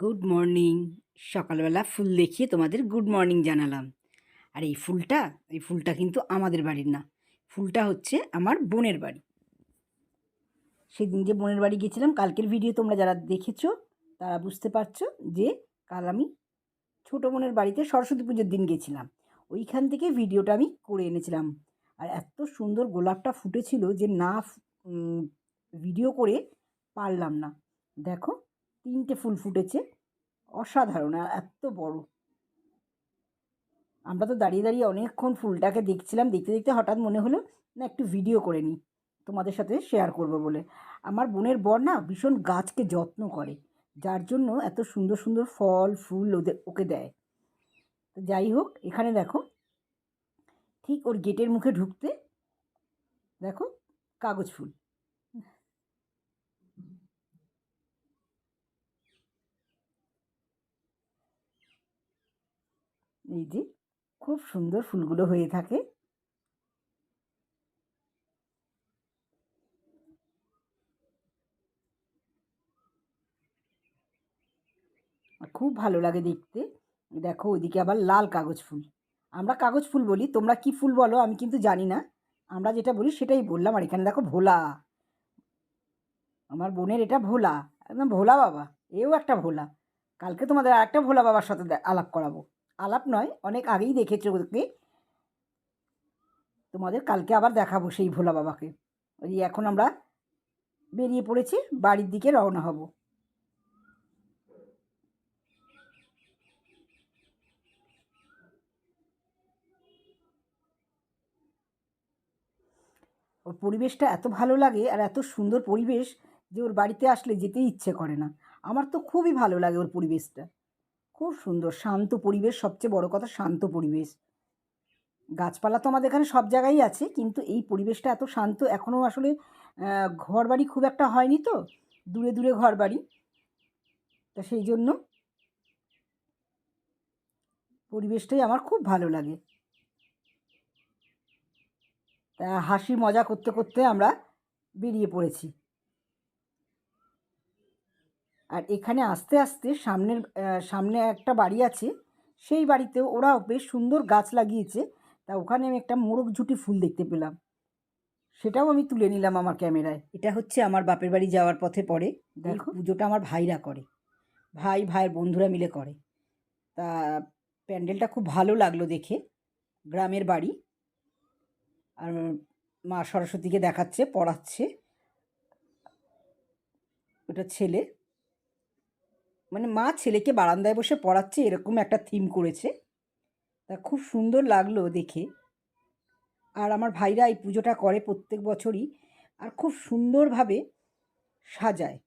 Good morning. সকালবেলা ফুল দেখিয়ে তোমাদের গুড মর্নিং জানালাম। আর এই ফুলটা এই ফুলটা কিন্তু আমাদের বাড়ির না। ফুলটা হচ্ছে আমার বোনের বাড়ি। সেদিন যে বোনের বাড়ি গেছিলাম কালকের ভিডিও তোমরা যারা দেখেছ, তারা বুঝতে পারছ যে কাল আমি ছোটো বোনের বাড়িতে সরস্বতী পুজোর দিন গেছিলাম। ওইখান থেকে ভিডিওটা আমি করে এনেছিলাম। আর এত সুন্দর গোলাপটা ফুটেছিল যে না ভিডিও করে পারলাম না। দেখো তিনটে ফুল ফুটেছে। অসাধারণ আর এত বড়। আমরা তো দাঁড়িয়ে দাঁড়িয়ে অনেকক্ষণ ফুলটাকে দেখছিলাম, দেখতে দেখতে হঠাৎ মনে হলো, না, একটু ভিডিও করে নিই, তোমাদের সাথে শেয়ার করব বলে। আমার বোনের বর না ভীষণ গাছকে যত্ন করে, যার জন্য এত সুন্দর সুন্দর ফল, ফুল ওদের ওকে দেয়। তো যাই হোক, এখানে দেখো, ঠিক ওর গেটের মুখে ঢুকতে দেখো কাগজ ফুল। এই যে খুব সুন্দর ফুলগুলো হয়ে থাকে। খুব ভালো লাগে দেখতে। দেখো, ওইদিকে আবার লাল কাগজ ফুল। আমরা কাগজ ফুল বলি, তোমরা কি ফুল বলো আমি কিন্তু জানি না। আমরা যেটা বলি সেটাই বললাম, আর এখানে দেখো ভোলা। আমার বোনের এটা ভোলা। একদম ভোলা বাবা। এও একটা ভোলা। কালকে তোমাদের আর একটা ভোলা বাবার সাথে আলাপ করাবো। আলাপ নয়, অনেক আগেই দেখেছ ওকে। তোমাদের কালকে আবার দেখাবো সেই ভোলা বাবাকে। ওই এখন আমরা বেরিয়ে পড়েছি, বাড়ির দিকে রওনা হব। ওর পরিবেশটা এত ভালো লাগে আর এত সুন্দর পরিবেশ যে ওর বাড়িতে আসলে যেতেই ইচ্ছে করে না। আমার তো খুবই ভালো লাগে ওর পরিবেশটা। খুব সুন্দর, শান্ত পরিবেশ, সবচেয়ে বড় কথা শান্ত পরিবেশ। গাছপালা তো আমাদের এখানে সব জায়গায় আছে, কিন্তু এই পরিবেশটা এত শান্ত, এখনও আসলে ঘর বাড়ি খুব একটা হয়নি তো, দূরে দূরে ঘর বাড়ি তা সেই জন্য পরিবেশটাই আমার খুব ভালো লাগে। তা হাসি মজা করতে করতে আমরা বেরিয়ে পড়েছি। আর এখানে আস্তে আস্তে সামনের সামনে একটা বাড়ি আছে সেই বাড়িতেও ওরা বেশ সুন্দর গাছ লাগিয়েছে। তা ওখানে আমি একটা মোরগ ঝুটি ফুল দেখতে পেলাম। সেটাও আমি তুলে নিলাম আমার ক্যামেরায়। এটা হচ্ছে আমার বাপের বাড়ি যাওয়ার পথে পড়ে। দেখো। পুজোটা আমার ভাইরা করে। ভাই ভাইয়ের বন্ধুরা মিলে করে। তা প্যান্ডেলটা খুব ভালো লাগল দেখে। গ্রামের বাড়ি। আর মা সরস্বতীকে দেখাচ্ছে পড়াচ্ছে। ওটা ছেলে। মানে মা ছেলেকে বারান্দায় বসে পড়াচ্ছে, এরকম একটা থিম করেছে। তা খুব সুন্দর লাগল দেখে। আর আমার ভাইরা এই পুজোটা করে প্রত্যেক বছরই, আর খুব সুন্দরভাবে সাজায়।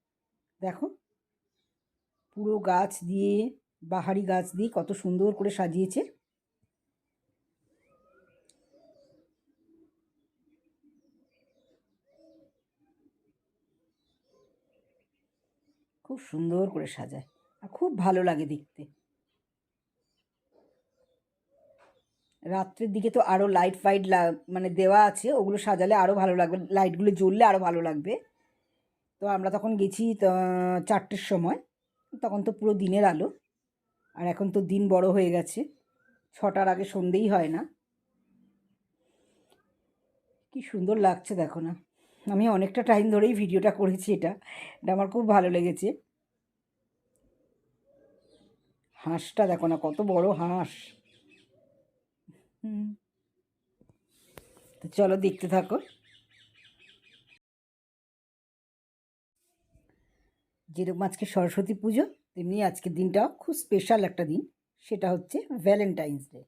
দেখো, পুরো গাছ দিয়ে, বাহারি গাছ দিয়ে কত সুন্দর করে সাজিয়েছে। সুন্দর করে সাজায় আর খুব ভালো লাগে দেখতে। রাত্রের দিকে তো আরও লাইট ফাইট মানে দেওয়া আছে, ওগুলো সাজালে আরও ভালো লাগবে লাইটগুলো জ্বললে আরও ভালো লাগবে। তো আমরা তখন গেছি চারটের সময়, তখন তো পুরো দিনের আলো, আর এখন তো দিন বড় হয়ে গেছে, ছটার আগে সন্ধেই হয় না। কি সুন্দর লাগছে দেখো না। আমি অনেকটা টাইম ধরেই ভিডিওটা করেছি এটা এটা আমার খুব ভালো লেগেছে। হাঁসটা দেখো না, কত বড় হাঁস। তো চলো দেখতে থাকো। যেরকম আজকে সরস্বতী পুজো, তেমনি আজকের দিনটাও খুব স্পেশাল একটা দিন। সেটা হচ্ছে ভ্যালেন্টাইন্স ডে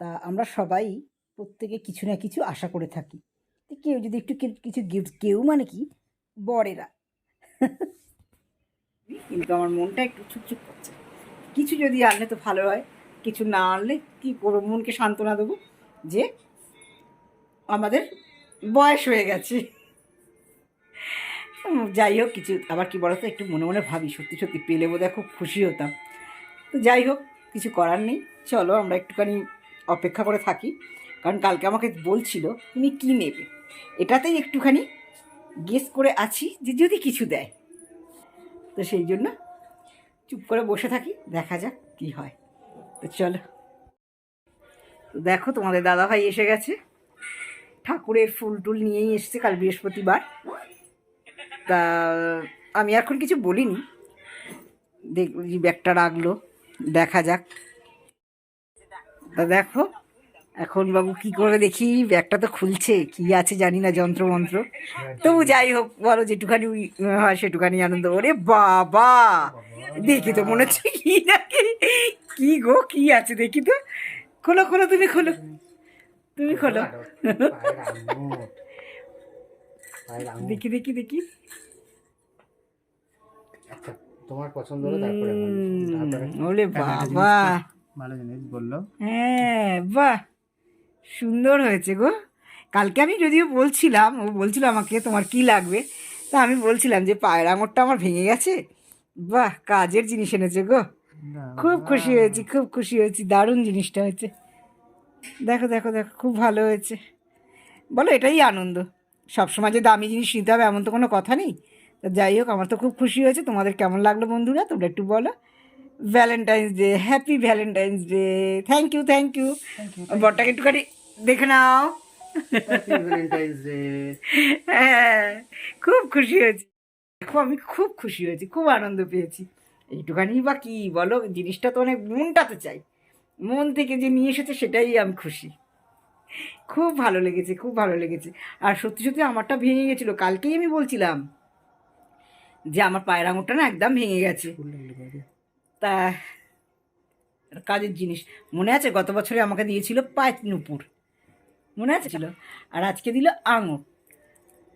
তা আমরা সবাই প্রত্যেকে কিছু না কিছু আশা করে থাকি। তো কেউ যদি একটু কিছু গিফট কেউ মানে কি? বরেরা। কিন্তু আমার মনটা একটু চুপচুপ করছে। কিছু যদি আনলে তো ভালো হয়, কিছু না আনলে কী করব? মনকে সান্ত্বনা দেবো যে আমাদের বয়স হয়ে গেছে। যাই হোক, কিছু আবার কি বলতো, একটু মনে মনে ভাবি, সত্যি সত্যি পেলে বোধহয় খুব খুশি হতাম। তো যাই হোক, কিছু করার নেই। চলো, আমরা একটুখানি অপেক্ষা করে থাকি। কারণ কালকে আমাকে বলছিল, তুমি কি নেবে? এটাতেই একটুখানি গেস করে আছি যে যদি কিছু দেয়। তো সেই জন্য চুপ করে বসে থাকি, দেখা যাক কি হয়। তো চলো। তো দেখো, তোমাদের দাদাভাই এসে গেছে। ঠাকুরের ফুল টুল নিয়েই এসছে কাল বৃহস্পতিবার। তা আমি এখন কিছু বলিনি। দেখ, ব্যাগটা রাখল, দেখা যাক। তা দেখো, এখন বাবু কি করে দেখি, ব্যাগটা তো খুলছে, কি আছে জানি না যন্ত্র মন্ত্র তবু যাই হোক, বলো যেটুখানি হয় সেটুখানি আনন্দ। ওরে বাবা! দেখি তো মনে হচ্ছে কি নাকি? কি গো কি আছে দেখি তো। খোলো খোলো তুমি খোলো। তুমি খোলো। দেখি দেখি দেখি। আচ্ছা তোমার পছন্দ হলো তারপরে। ওরে বাবা। ভালো জিনিস বলল। হ্যাঁ বাহ। সুন্দর হয়েছে গো। কালকে আমি যদিও বলছিলাম ও বলছিল আমাকে তোমার কি লাগবে। তা আমি বলছিলাম যে পায়ের আঙুরটা আমার ভেঙে গেছে। বাহ কাজের জিনিস এনেছে গো। খুব খুশি হয়েছি খুব খুশি হয়েছি দারুণ জিনিসটা হয়েছে। দেখো দেখো দেখো খুব ভালো হয়েছে। বলো এটাই আনন্দ। সবসময় যে দামি জিনিস নিতে হবে এমন তো কোনো কথা নেই। তা যাই হোক আমার তো খুব খুশি হয়েছে। তোমাদের কেমন লাগল বন্ধুরা? তোমরা একটু বলো। Valentine's day happy Valentine's day thank you thank you বরটাকে একটুখানি দেখে নাও। হ্যাঁ খুব খুশি হয়েছি। দেখো আমি খুব খুশি হয়েছি খুব আনন্দ পেয়েছি। এইটুখানি বা কি বলো জিনিসটা তো অনেক মনটা তো চাই। মন থেকে যে নিয়ে এসেছে সেটাই আমি খুশি। খুব ভালো লেগেছে খুব ভালো লেগেছে। আর সত্যি সত্যি আমারটা ভেঙে গেছিল কালকেই আমি বলছিলাম যে আমার পায়ের আঙুরটা না একদম ভেঙে গেছে। তা কাজের জিনিস। মনে আছে গত বছরে আমাকে দিয়েছিল পাঁচ নুপুর? মনে আছে? ছিল। আর আজকে দিল আঙুর।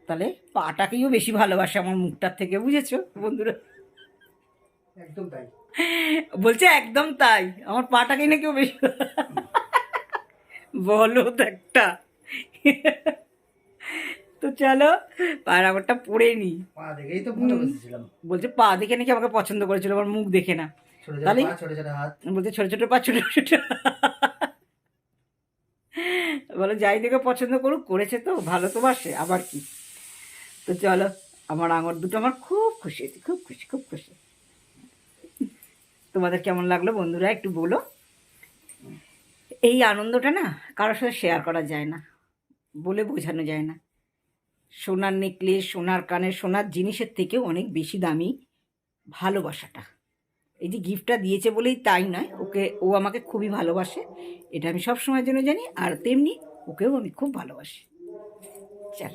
তাহলে পাটাকেও বেশি ভালোবাসে আমার মুখটার থেকে বুঝেছ বন্ধুরা? একদম তাই। বলছে একদম তাই আমার পাটাকেই না কেউ বেশি বলো তো একটা। তো চলো পায়ের আঙুরটা পরে নি। পা দেখেই তো ভালোবেসেছিলাম বলছে পা দেখে নাকি আমাকে পছন্দ করেছিল আমার মুখ দেখে না। তাহলে? বলছে ছোট ছোট পা ছোট ছোট বলো যাই দেখে পছন্দ করুক করেছে তো ভালো তো বাসে আবার কি? তো চলো, আমার আঙুর দুটো আমার খুব খুশি হয়েছে, খুব খুশি খুব খুশি। তোমাদের কেমন লাগল বন্ধুরা একটু বলো? এই আনন্দটা না কারোর সাথে শেয়ার করা যায় না, বলে বোঝানো যায় না। সোনার নেকলেস সোনার কানে সোনার জিনিসের থেকেও অনেক বেশি দামি ভালোবাসাটা। এই যে গিফটটা দিয়েছে বলেই তাই নয়, ওকে, ও আমাকে খুবই ভালোবাসে, এটা আমি সব সময়ের জন্য জানি, আর তেমনি ওকেও আমি খুব ভালোবাসি। চল।